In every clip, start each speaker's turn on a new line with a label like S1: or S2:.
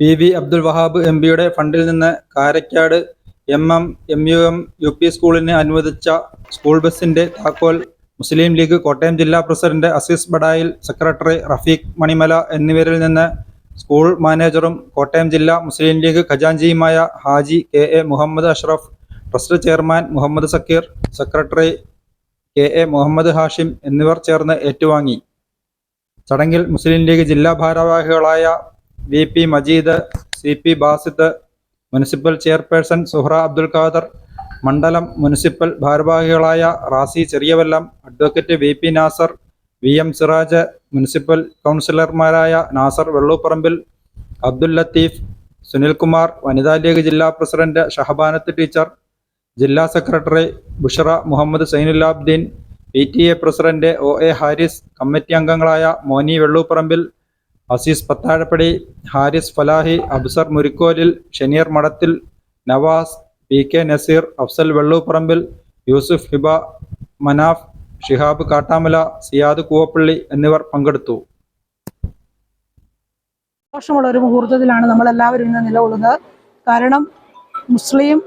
S1: P V Abdul Wahab M പിയുടെ ഫണ്ടിൽ നിന്ന് Karakkad M M M U M U P സ്കൂളിന് അനുവദിച്ച സ്കൂൾ ബസിന്റെ താക്കോൽ മുസ്ലിം ലീഗ് കോട്ടയം ജില്ലാ പ്രസിഡന്റ് അസീസ് ബഡായിൽ സെക്രട്ടറി റഫീഖ് മണിമല എന്നിവരിൽ നിന്ന് സ്കൂൾ മാനേജറും കോട്ടയം ജില്ലാ Muslim League ഖജാൻജിയുമായ Haji K A Muhammad Ashraf trust chairman Muhammad Zakir secretary K A Muhammad Hashim എന്നിവർ ചേർന്ന് ഏറ്റുവാങ്ങി. ചടങ്ങിൽ മുസ്ലിം ലീഗ് ജില്ലാ ഭാരവാഹികളായ V P Majeed C P Basith municipal chairperson Suhra Abdul Khader മണ്ഡലം മുനിസിപ്പൽ ഭാരവാഹികളായ Razi Cheriyavallam advocate V P Nasser V M Siraj municipal കൗൺസിലർമാരായ നാസർ വെള്ളൂപ്പറമ്പിൽ അബ്ദുൽ ലത്തീഫ് സുനിൽകുമാർ വനിതാ ലീഗ് ജില്ലാ പ്രസിഡന്റ് ഷഹബാനത്ത് ടീച്ചർ ജില്ലാ secretary Bushra Muhammad Zainulabdeen P T A president O A Haris committee അംഗങ്ങളായ Moni Velluparambil Azeez Pathazhappadi Haris Falahi Absar Murikkolil Shenier Madathil Navas P K Naseer Afsal Velluparambil Yusuf Hiba Manaf Shihab Kattamala Siyad Koovappally എന്നിവർ പങ്കെടുത്തു.
S2: സന്തോഷമുള്ള ഒരു മുഹൂർത്തത്തിലാണ് നമ്മളെല്ലാവരും ഇന്ന് നിലകൊള്ളുന്നത്. കാരണം മുസ്ലിം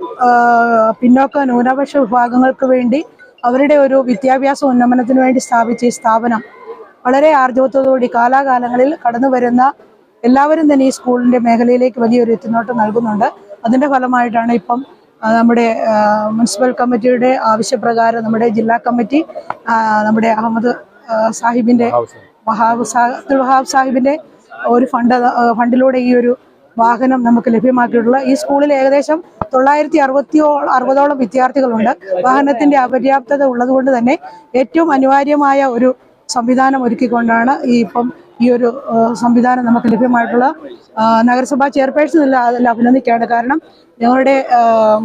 S2: പിന്നോക്ക ന്യൂനപക്ഷ വിഭാഗങ്ങൾക്ക് വേണ്ടി അവരുടെ ഒരു വിദ്യാഭ്യാസ ഉന്നമനത്തിന് വേണ്ടി സ്ഥാപിച്ച ഈ സ്ഥാപനം വളരെ ആർജവത്തോടുകൂടി കാലാകാലങ്ങളിൽ കടന്നു വരുന്ന എല്ലാവരും തന്നെ ഈ സ്കൂളിന്റെ മേഖലയിലേക്ക് വലിയൊരു എത്തിനോട്ടം നൽകുന്നുണ്ട്. അതിന്റെ ഫലമായിട്ടാണ് ഇപ്പം നമ്മുടെ മുനിസിപ്പൽ കമ്മിറ്റിയുടെ ആവശ്യപ്രകാരം നമ്മുടെ ജില്ലാ കമ്മിറ്റി നമ്മുടെ അഹമ്മദ് സാഹിബിന്റെ വഹാബ് സാഹിബ് വഹാബ് സാഹിബിന്റെ ഒരു ഫണ്ട് ഫണ്ടിലൂടെ ഈ ഒരു വാഹനം നമുക്ക് ലഭ്യമാക്കിയിട്ടുള്ള ഈ സ്കൂളിൽ ഏകദേശം തൊള്ളായിരത്തി അറുപത്തിയോ അറുപതോളം വിദ്യാർത്ഥികളുണ്ട്. വാഹനത്തിന്റെ അപര്യാപ്തത ഉള്ളതുകൊണ്ട് തന്നെ ഏറ്റവും അനിവാര്യമായ ഒരു സംവിധാനം ഒരുക്കിക്കൊണ്ടാണ് ഈ ഇപ്പം ഈ ഒരു സംവിധാനം നമുക്ക് ലഭ്യമായിട്ടുള്ള നഗരസഭാ ചെയർപേഴ്സൺ അതിൽ അഭിനന്ദിക്കുകയാണ് കാരണം ഞങ്ങളുടെ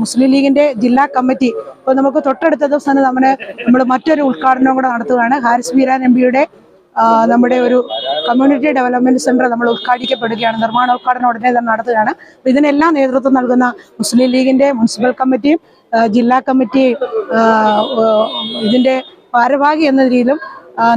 S2: മുസ്ലിം ലീഗിന്റെ ജില്ലാ കമ്മിറ്റി ഇപ്പോൾ നമുക്ക് തൊട്ടടുത്ത ദിവസം തന്നെ നമ്മുടെ നമ്മൾ മറ്റൊരു ഉദ്ഘാടനം കൂടെ നടത്തുകയാണ്. ഹാരിസ് ബീരാൻ എം പിയുടെ നമ്മുടെ ഒരു കമ്മ്യൂണിറ്റി ഡെവലപ്മെന്റ് സെന്റർ നമ്മൾ ഉദ്ഘാടിക്കപ്പെടുകയാണ്. നിർമ്മാണ ഉദ്ഘാടനം ഉടനെ തന്നെ നടത്തുകയാണ്. അപ്പോൾ ഇതിനെല്ലാം നേതൃത്വം നൽകുന്ന മുസ്ലിം ലീഗിന്റെ മുനിസിപ്പൽ കമ്മിറ്റിയും ജില്ലാ കമ്മിറ്റി ഇതിന്റെ ഭാരവാഹി എന്ന രീതിയിലും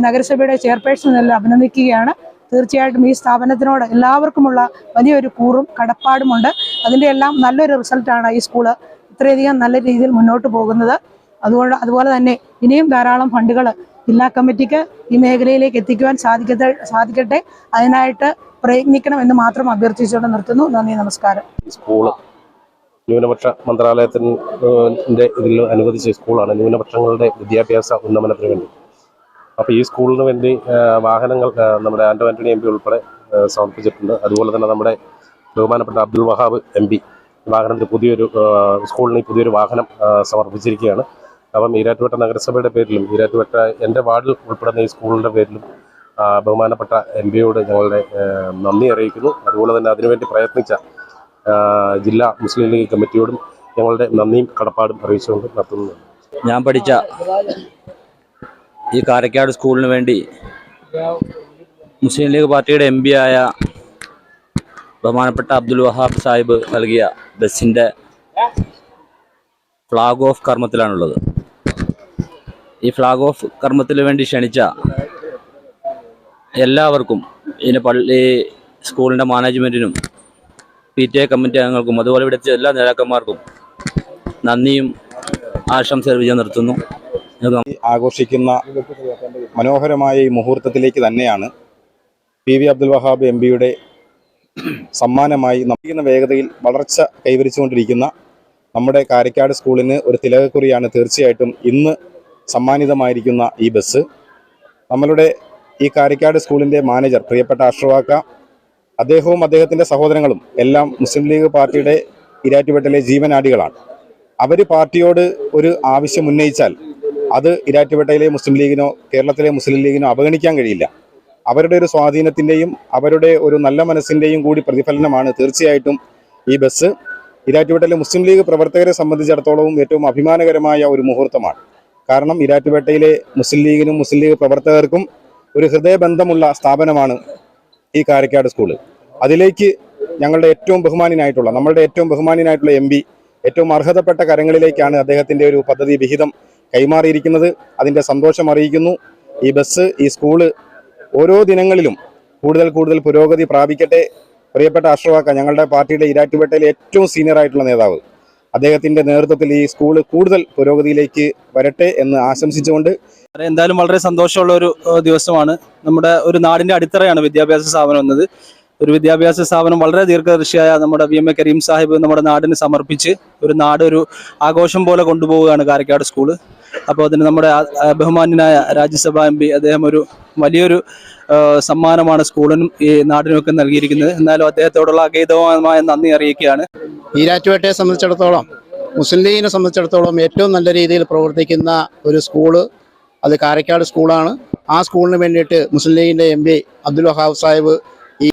S2: നഗരസഭയുടെ ചെയർപേഴ്സൺ എല്ലാം അഭിനന്ദിക്കുകയാണ്. തീർച്ചയായിട്ടും ഈ സ്ഥാപനത്തിനോട് എല്ലാവർക്കുമുള്ള വലിയൊരു കൂറും കടപ്പാടുമുണ്ട്. അതിന്റെ എല്ലാം നല്ലൊരു റിസൾട്ടാണ് ഈ സ്കൂൾ ഇത്രയധികം നല്ല രീതിയിൽ മുന്നോട്ട് പോകുന്നത്. അതുകൊണ്ട് അതുപോലെ തന്നെ ഇനിയും ധാരാളം ഫണ്ടുകൾ ജില്ലാ കമ്മിറ്റിക്ക് ഈ മേഖലയിലേക്ക് എത്തിക്കുവാൻ സാധിക്കട്ടെ സാധിക്കട്ടെ. അതിനായിട്ട് പ്രയത്നിക്കണം എന്ന് മാത്രം അഭ്യർത്ഥിച്ചുകൊണ്ട് നിർത്തുന്നു. നന്ദി നമസ്കാരം.
S3: സ്കൂൾ ന്യൂനപക്ഷ മന്ത്രാലയത്തിന്റെ ഇതിൽ അനുവദിച്ച സ്കൂളാണ് ന്യൂനപക്ഷങ്ങളുടെ വിദ്യാഭ്യാസ ഉന്നമനത്തിന് വേണ്ടി. അപ്പോൾ ഈ സ്കൂളിന് വേണ്ടി വാഹനങ്ങൾ നമ്മുടെ ആൻഡോ ആന്റണി എം പി ഉൾപ്പെടെ സമർപ്പിച്ചിട്ടുണ്ട്. അതുപോലെ തന്നെ നമ്മുടെ ബഹുമാനപ്പെട്ട അബ്ദുൾ വഹാബ് എം പി വാഹനത്തിന് പുതിയൊരു സ്കൂളിന് പുതിയൊരു വാഹനം സമർപ്പിച്ചിരിക്കുകയാണ്. അപ്പം ഈരാറ്റുപേട്ട നഗരസഭയുടെ പേരിലും ഈരാറ്റുപേട്ട എന്റെ വാർഡിൽ ഉൾപ്പെടുന്ന ഈ സ്കൂളിന്റെ പേരിലും ബഹുമാനപ്പെട്ട എം പിയോട് ഞങ്ങളുടെ നന്ദി അറിയിക്കുന്നു. അതുപോലെ തന്നെ അതിനുവേണ്ടി പ്രയത്നിച്ച ജില്ലാ മുസ്ലിം ലീഗ് കമ്മിറ്റിയോടും ഞങ്ങളുടെ നന്ദിയും കടപ്പാടും അറിയിച്ചുകൊണ്ട് നടത്തുന്നു.
S4: ഞാൻ പഠിച്ച ഈ കാരക്കാട് സ്കൂളിന് വേണ്ടി മുസ്ലിം ലീഗ് പാർട്ടിയുടെ എം ആയ ബഹുമാനപ്പെട്ട അബ്ദുൽ വഹാബ് സാഹിബ് നൽകിയ ബസ്സിന്റെ ഫ്ലാഗ് ഓഫ് കർമ്മത്തിലാണുള്ളത്. ഈ ഫ്ലാഗ് ഓഫ് കർമ്മത്തിന് വേണ്ടി ക്ഷണിച്ച എല്ലാവർക്കും ഇതിന് പള്ളി സ്കൂളിന്റെ മാനേജ്മെന്റിനും പി ടി എ കമ്മിറ്റി അംഗങ്ങൾക്കും അതുപോലെ ഇവിടുത്തെ എല്ലാ നേതാക്കന്മാർക്കും നന്ദിയും ആശംസ നിർത്തുന്നു.
S5: ആഘോഷിക്കുന്ന മനോഹരമായ ഈ മുഹൂർത്തത്തിലേക്ക് തന്നെയാണ് P V Abdul Wahab M പിയുടെ സമ്മാനമായി നമുക്കുന്ന വേഗതയിൽ വളർച്ച കൈവരിച്ചുകൊണ്ടിരിക്കുന്ന നമ്മുടെ കാരക്കാട് സ്കൂളിന് ഒരു തിലകക്കുറിയാണ് തീർച്ചയായിട്ടും ഇന്ന് സമ്മാനിതമായിരിക്കുന്ന ഈ ബസ്. നമ്മളുടെ ഈ കാരക്കാട് സ്കൂളിന്റെ മാനേജർ പ്രിയപ്പെട്ട അഷ്റവാക്ക അദ്ദേഹവും അദ്ദേഹത്തിന്റെ സഹോദരങ്ങളും എല്ലാം മുസ്ലിം ലീഗ് പാർട്ടിയുടെ ഇരാറ്റുപേട്ടിലെ ജീവനാടികളാണ് അവർ പാർട്ടിയോട് ഒരു ആവശ്യം ഉന്നയിച്ചാൽ അത് ഇരാറ്റുപേട്ടയിലെ മുസ്ലിം ലീഗിനോ കേരളത്തിലെ മുസ്ലിം ലീഗിനോ അവഗണിക്കാൻ കഴിയില്ല. അവരുടെ ഒരു സ്വാധീനത്തിന്റെയും അവരുടെ ഒരു നല്ല മനസ്സിന്റെയും കൂടി പ്രതിഫലനമാണ് തീർച്ചയായിട്ടും ഈ ബസ്. ഇരാറ്റുപേട്ടയിലെ മുസ്ലിം ലീഗ് പ്രവർത്തകരെ സംബന്ധിച്ചിടത്തോളവും ഏറ്റവും അഭിമാനകരമായ ഒരു മുഹൂർത്തമാണ്. കാരണം ഇരാറ്റുപേട്ടയിലെ മുസ്ലിം ലീഗിനും മുസ്ലിം ലീഗ് പ്രവർത്തകർക്കും ഒരു ഹൃദയബന്ധമുള്ള സ്ഥാപനമാണ് ഈ കാരക്കാട് സ്കൂൾ. അതിലേക്ക് ഞങ്ങളുടെ ഏറ്റവും ബഹുമാനിനായിട്ടുള്ള നമ്മളുടെ ഏറ്റവും ബഹുമാനിനായിട്ടുള്ള എം ഏറ്റവും അർഹതപ്പെട്ട കരങ്ങളിലേക്കാണ് അദ്ദേഹത്തിന്റെ ഒരു പദ്ധതി വിഹിതം കൈമാറിയിരിക്കുന്നത്. അതിന്റെ സന്തോഷം അറിയിക്കുന്നു. ഈ ബസ് ഈ സ്കൂൾ ഓരോ ദിനങ്ങളിലും കൂടുതൽ കൂടുതൽ പുരോഗതി പ്രാപിക്കട്ടെ. പ്രിയപ്പെട്ട അഷ്റഫാക്ക ഞങ്ങളുടെ പാർട്ടിയുടെ ഇരാറ്റുപേട്ടയിലെ ഏറ്റവും സീനിയർ ആയിട്ടുള്ള നേതാവ്. അദ്ദേഹത്തിന്റെ നേതൃത്വത്തിൽ ഈ സ്കൂൾ കൂടുതൽ പുരോഗതിയിലേക്ക് വരട്ടെ എന്ന് ആശംസിച്ചുകൊണ്ട്
S6: എന്തായാലും വളരെ സന്തോഷമുള്ള ഒരു ദിവസമാണ്. നമ്മുടെ ഒരു നാടിന്റെ അടിത്തറയാണ് വിദ്യാഭ്യാസ സ്ഥാപനം എന്നത്. ഒരു വിദ്യാഭ്യാസ സ്ഥാപനം വളരെ ദീർഘദർശിയായ നമ്മുടെ V M A Kareem Sahib നമ്മുടെ നാടിന് സമർപ്പിച്ച് ഒരു നാട് ഒരു ആഘോഷം പോലെ കൊണ്ടുപോവുകയാണ് കാരക്കാട് സ്കൂൾ. അപ്പോൾ അതിന് നമ്മുടെ ബഹുമാന്യനായ രാജ്യസഭാ എം പി അദ്ദേഹം ഒരു വലിയൊരു സമ്മാനമാണ് സ്കൂളിനും ഈ നാടിനുമൊക്കെ നൽകിയിരിക്കുന്നത്. എന്നാലും അദ്ദേഹത്തോടുള്ള അഗൈതവമായ നന്ദി അറിയിക്കുകയാണ്.
S7: ഈരാറ്റുപേട്ടയെ സംബന്ധിച്ചിടത്തോളം മുസ്ലിം ലീഗിനെ സംബന്ധിച്ചിടത്തോളം ഏറ്റവും നല്ല രീതിയിൽ പ്രവർത്തിക്കുന്ന ഒരു സ്കൂൾ അത് കാരക്കാട് സ്കൂളാണ്. ആ സ്കൂളിന് വേണ്ടിയിട്ട് മുസ്ലിം ലീഗിന്റെ എം പി അബ്ദുൽ വഹാബ് സാഹിബ് ഈ